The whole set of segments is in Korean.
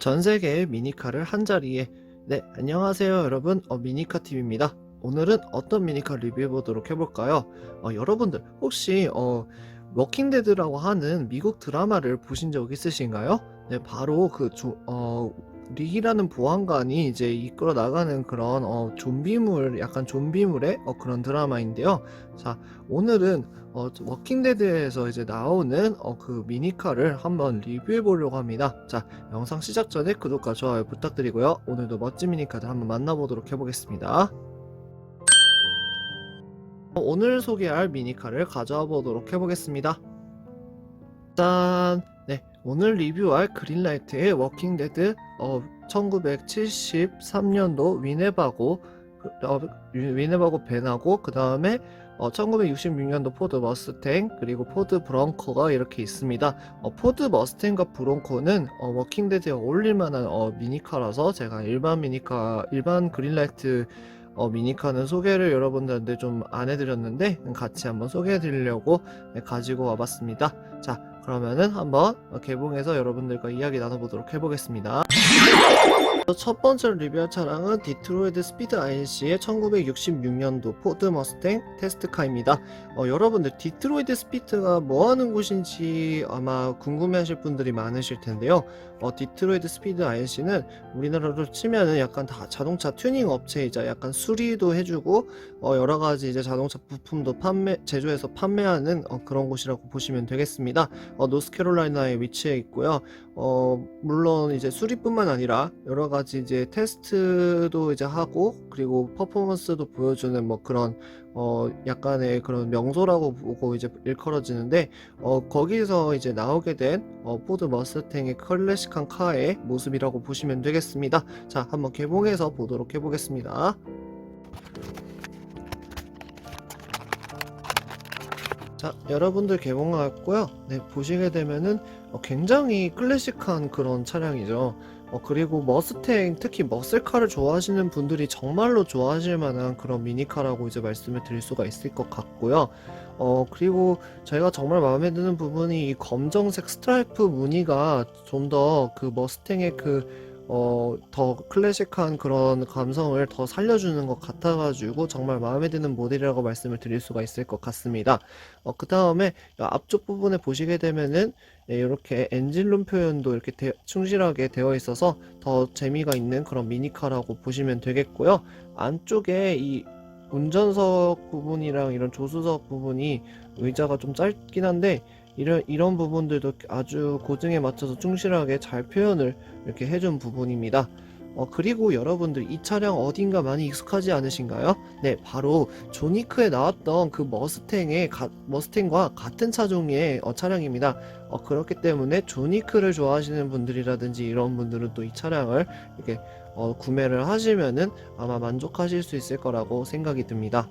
전 세계의 미니카를 한 자리에. 네 안녕하세요 여러분. 어, 미니카 팀입니다. 오늘은 어떤 미니카 리뷰해 보도록 해볼까요? 어, 여러분들 혹시 어, 워킹데드라고 하는 미국 드라마를 보신 적 있으신가요? 네 바로 그 조, 어, 릭이라는 보안관이 이제 이끌어 나가는 그런 어, 좀비물 약간 좀비물의 어, 그런 드라마인데요. 자 오늘은 어, 워킹데드에서 이제 나오는 어, 그 미니카를 한번 리뷰해 보려고 합니다 자 영상 시작 전에 구독과 좋아요 부탁드리고요. 오늘도 멋진 미니카드 한번 만나보도록 해보겠습니다. 오늘 소개할 미니카를 가져와 보도록 해보겠습니다. 짠! 네, 오늘 리뷰할 그린라이트의 워킹데드 어, 1973년도 위네바고 그, 어, 위- 위네바고 벤하고 그 다음에 어, 1966년도 포드 머스탱 그리고 포드 브런커가 이렇게 있습니다. 어, 포드 머스탱과 브론코는 어, 워킹데드에 어울릴 만한 어, 미니카라서 제가 일반 미니카, 일반 그린라이트 어, 미니카는 소개를 여러분들한테 좀 안 해드렸는데 같이 한번 소개해드리려고 네, 가지고 와봤습니다. 자, 그러면은 한번 어, 개봉해서 여러분들과 이야기 나눠보도록 해보겠습니다. 첫 번째로 리뷰할 차량은 디트로이드 스피드 INC의 1966년도 포드 머스탱 테스트카입니다. 어, 여러분들 디트로이드 스피드가 뭐 하는 곳인지 아마 궁금해하실 분들이 많으실 텐데요. 어, 디트로이드 스피드 INC는 우리나라로 치면은 약간 다 자동차 튜닝 업체이자 약간 수리도 해주고 어, 여러 가지 이제 자동차 부품도 판매 제조해서 판매하는 어, 그런 곳이라고 보시면 되겠습니다. 어, 노스캐롤라이나에 위치해 있고요. 어, 물론 이제 수리뿐만 아니라 여러 가지 이제 테스트도 이제 하고 그리고 퍼포먼스도 보여주는 뭐 그런 어, 약간의 그런 명소라고 보고 이제 일컬어지는데 어, 거기서 이제 나오게 된 어, 포드 머스탱의 클래식한 카의 모습이라고 보시면 되겠습니다. 자, 한번 개봉해서 보도록 해보겠습니다. 자, 여러분들 개봉하였고요. 네, 보시게 되면은 어, 굉장히 클래식한 그런 차량이죠. 어, 그리고 머스탱, 특히 머슬카를 좋아하시는 분들이 정말로 좋아하실 만한 그런 미니카라고 이제 말씀을 드릴 수가 있을 것 같고요. 어, 그리고 제가 정말 마음에 드는 부분이 이 검정색 스트라이프 무늬가 좀 더 그 머스탱의 그 어, 더 클래식한 그런 감성을 더 살려주는 것 같아가지고 정말 마음에 드는 모델이라고 말씀을 드릴 수가 있을 것 같습니다. 어, 그 다음에 앞쪽 부분에 보시게 되면은 예, 이렇게 엔진룸 표현도 이렇게 되- 충실하게 되어 있어서 더 재미가 있는 그런 미니카라고 보시면 되겠고요. 안쪽에 이 운전석 부분이랑 이런 조수석 부분이 의자가 좀 짧긴 한데 이런 이런 부분들도 아주 고증에 맞춰서 충실하게 잘 표현을 이렇게 해준 부분입니다. 어, 그리고 여러분들 이 차량 어딘가 많이 익숙하지 않으신가요? 네, 바로 조니크에 나왔던 그 머스탱의 가- 머스탱과 같은 차종의 어, 차량입니다. 어, 그렇기 때문에 조니크를 좋아하시는 분들이라든지 이런 분들은 또 이 차량을 이렇게 어, 구매를 하시면은 아마 만족하실 수 있을 거라고 생각이 듭니다.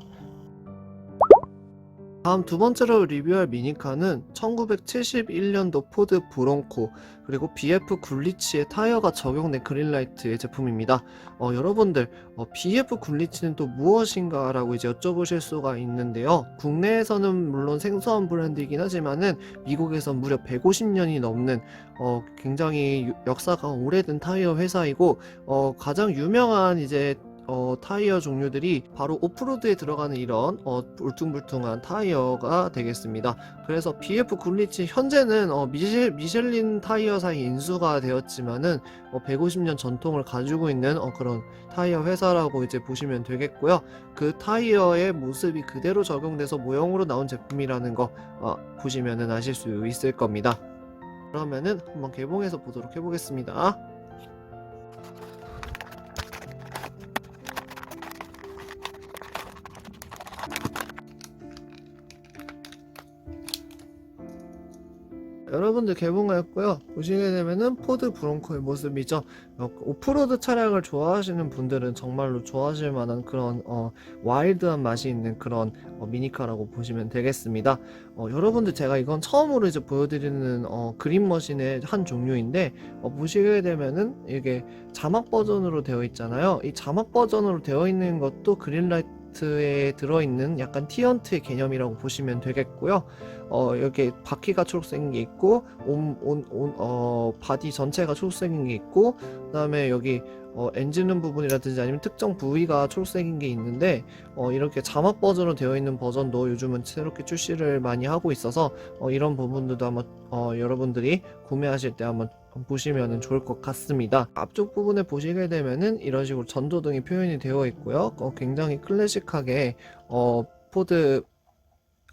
다음 두 번째로 리뷰할 미니카는 1971년도 포드 브론코 그리고 BF 굴리치의 타이어가 적용된 그린라이트의 제품입니다. 어, 여러분들 어, BF 굴리치는 또 무엇인가 라고 이제 여쭤보실 수가 있는데요. 국내에서는 물론 생소한 브랜드이긴 하지만은 미국에선 무려 150년이 넘는 어, 굉장히 유- 역사가 오래된 타이어 회사이고 어, 가장 유명한 이제 어, 타이어 종류들이 바로 오프로드에 들어가는 이런 어, 울퉁불퉁한 타이어가 되겠습니다. 그래서 BF 굴리치 현재는 어, 미쉐, 미셸린 타이어사의 인수가 되었지만은 어, 150년 전통을 가지고 있는 어, 그런 타이어 회사라고 이제 보시면 되겠고요. 그 타이어의 모습이 그대로 적용돼서 모형으로 나온 제품이라는 거 어, 보시면은 아실 수 있을 겁니다. 그러면은 한번 개봉해서 보도록 해보겠습니다. 여러분들 개봉하였고요. 보시게 되면은 포드 브론코의 모습이죠. 어, 오프로드 차량을 좋아하시는 분들은 정말로 좋아하실 만한 그런 어, 와일드한 맛이 있는 그런 어, 미니카라고 보시면 되겠습니다. 어, 여러분들 제가 이건 처음으로 이제 보여드리는 어, 그린 머신의 한 종류인데 어, 보시게 되면은 이게 자막 버전으로 되어 있잖아요. 이 자막 버전으로 되어 있는 것도 그린라이트 그린라이트에 들어있는 약간 티언트의 개념이라고 보시면 되겠고요. 어, 여기 바퀴가 초록색인 게 있고, 온, 온, 온, 어, 바디 전체가 초록색인 게 있고, 그 다음에 여기 어, 엔진룸 부분이라든지 아니면 특정 부위가 초록색인 게 있는데, 어, 이렇게 자막 버전으로 되어 있는 버전도 요즘은 새롭게 출시를 많이 하고 있어서, 어, 이런 부분들도 한번, 어, 여러분들이 구매하실 때 한번 보시면 좋을 것 같습니다. 앞쪽 부분에 보시게 되면은 이런 식으로 전조등이 표현이 되어 있고요. 어, 굉장히 클래식하게 어, 포드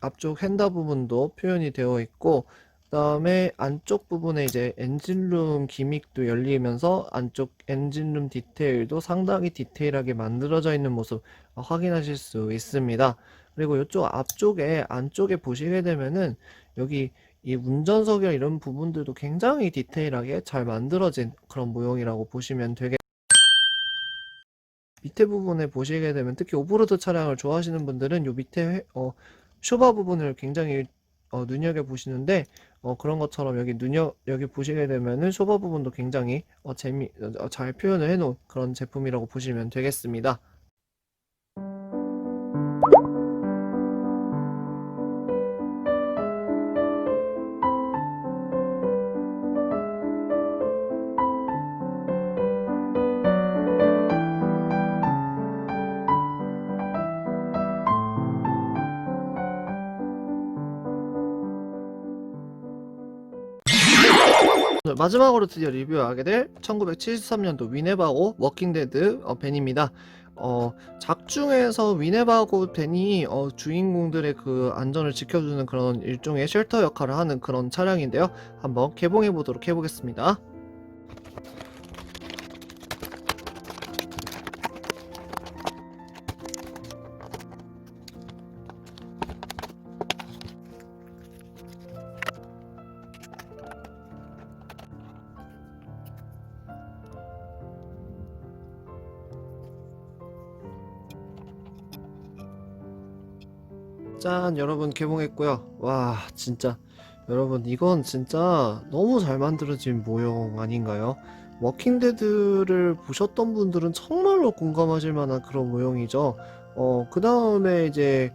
앞쪽 핸다 부분도 표현이 되어 있고 그 다음에 안쪽 부분에 이제 엔진룸 기믹도 열리면서 안쪽 엔진룸 디테일도 상당히 디테일하게 만들어져 있는 모습 어, 확인하실 수 있습니다. 그리고 이쪽 앞쪽에 안쪽에 보시게 되면은 여기 이 운전석이나 이런 부분들도 굉장히 디테일하게 잘 만들어진 그런 모형이라고 보시면 되겠 밑에 부분에 보시게 되면 특히 오프로드 차량을 좋아하시는 분들은 요 밑에 회- 어, 쇼바 부분을 굉장히 어, 눈여겨 보시는데 어, 그런 것처럼 여기 눈여 여기 보시게 되면은 쇼바 부분도 굉장히 어, 재미 어, 잘 표현을 해놓은 그런 제품이라고 보시면 되겠습니다. 마지막으로 드디어 리뷰하게 될 1973년도 위네바고 워킹데드 어, 벤입니다. 어, 작중에서 위네바고 벤이 어, 주인공들의 그 안전을 지켜주는 그런 일종의 쉘터 역할을 하는 그런 차량인데요. 한번 개봉해 보도록 해보겠습니다. 짠 여러분 개봉했고요. 와 진짜. 여러분 이건 진짜 너무 잘 만들어진 모형 아닌가요? 워킹데드를 보셨던 분들은 정말로 공감하실 만한 그런 모형이죠. 어, 그 다음에 이제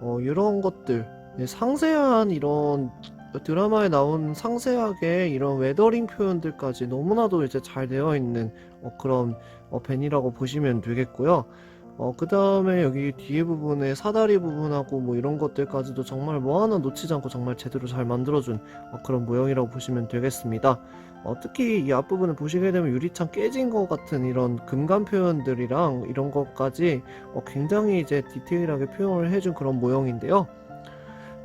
어, 이런 것들. 네, 상세한 이런 드라마에 나온 상세하게 이런 웨더링 표현들까지 너무나도 이제 잘 되어 있는 어, 그런 어, 벤이라고 보시면 되겠고요 어, 그 다음에 여기 뒤에 부분에 사다리 부분하고 뭐 이런 것들까지도 정말 뭐 하나 놓치지 않고 정말 제대로 잘 만들어준 어, 그런 모형이라고 보시면 되겠습니다. 어, 특히 이 앞부분을 보시게 되면 유리창 깨진 것 같은 이런 금감 표현들이랑 이런 것까지 어, 굉장히 이제 디테일하게 표현을 해준 그런 모형인데요.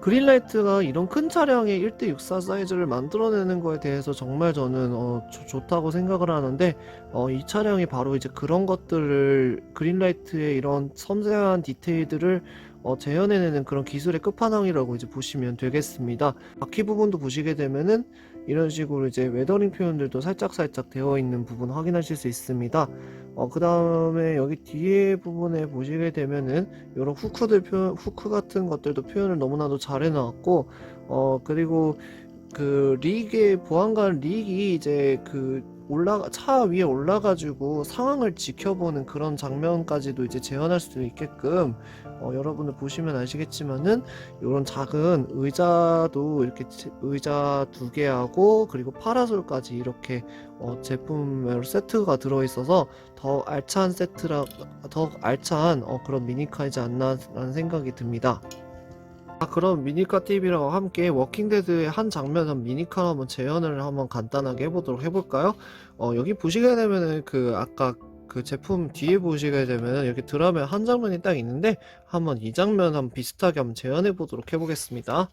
그린라이트가 이런 큰 차량의 1대64 사이즈를 만들어내는 거에 대해서 정말 저는 어, 좋- 좋다고 생각을 하는데 어, 이 차량이 바로 이제 그런 것들을 그린라이트의 이런 섬세한 디테일들을 어, 재현해내는 그런 기술의 끝판왕이라고 이제 보시면 되겠습니다. 바퀴 부분도 보시게 되면은 이런 식으로 이제 웨더링 표현들도 살짝살짝 되어 있는 부분 확인하실 수 있습니다. 어, 그 다음에 여기 뒤에 부분에 보시게 되면은 이런 후크들 표현, 후크 같은 것들도 표현을 너무나도 잘 해놨고, 어, 그리고 그 릭의 보안관 릭이 이제 그 올라가 차 위에 올라가지고 상황을 지켜보는 그런 장면까지도 이제 재현할 수 있게끔 어, 여러분들 보시면 아시겠지만은 이런 작은 의자도 이렇게 제- 의자 두 개하고 그리고 파라솔까지 이렇게 어, 제품으로 세트가 들어 있어서 더 알찬 세트라 더 알찬 어, 그런 미니카이지 않나라는 생각이 듭니다. 아, 그럼 미니카 TV랑 함께 워킹데드의 한 장면 한 미니카로 한번 재현을 한번 간단하게 해보도록 해볼까요? 어, 여기 보시게 되면은 그 아까 그 제품 뒤에 보시게 되면은 여기 드라마 한 장면이 딱 있는데 한번 이 장면 한번 비슷하게 한번 재현해 보도록 해보겠습니다.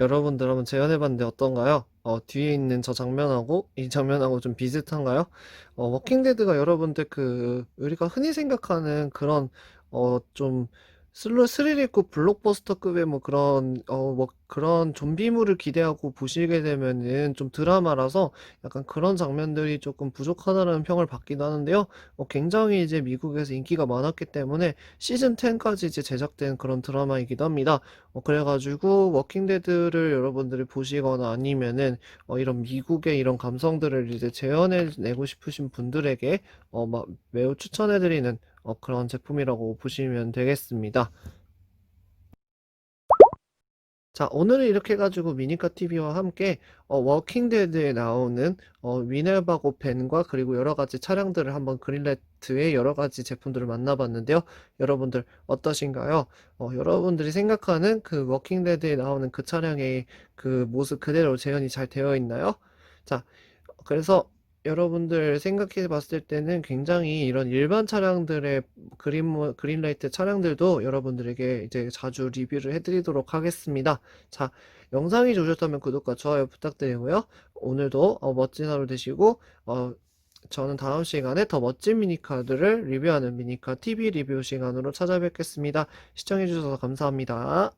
여러분들 한번 재현해봤는데 어떤가요? 어, 뒤에 있는 저 장면하고 이 장면하고 좀 비슷한가요? 어, 워킹데드가 여러분들 그 우리가 흔히 생각하는 그런 어, 좀 슬로 스릴 있고 블록버스터급의 뭐 그런 어 뭐 그런 좀비물을 기대하고 보시게 되면은 좀 드라마라서 약간 그런 장면들이 조금 부족하다는 평을 받기도 하는데요. 어 굉장히 이제 미국에서 인기가 많았기 때문에 시즌 10까지 이제 제작된 그런 드라마이기도 합니다. 어 그래 가지고 워킹 데드를 여러분들이 보시거나 아니면은 어 이런 미국의 이런 감성들을 이제 재현해 내고 싶으신 분들에게 어 막 매우 추천해 드리는 어 그런 제품이라고 보시면 되겠습니다. 자, 오늘은 이렇게 해가지고 미니카 TV와 함께 어, 워킹 데드에 나오는 어, 위넬바고 벤과 그리고 여러 가지 차량들을 한번 그린라이트의 여러 가지 제품들을 만나봤는데요. 여러분들 어떠신가요? 어, 여러분들이 생각하는 그 워킹 데드에 나오는 그 차량의 그 모습 그대로 재현이 잘 되어 있나요? 자, 그래서 여러분들 생각해 봤을 때는 굉장히 이런 일반 차량들의 그린, 모- 그린라이트 차량들도 여러분들에게 이제 자주 리뷰를 해드리도록 하겠습니다. 자, 영상이 좋으셨다면 구독과 좋아요 부탁드리고요. 오늘도 어, 멋진 하루 되시고, 어, 저는 다음 시간에 더 멋진 미니카들을 리뷰하는 미니카 TV 리뷰 시간으로 찾아뵙겠습니다. 시청해주셔서 감사합니다.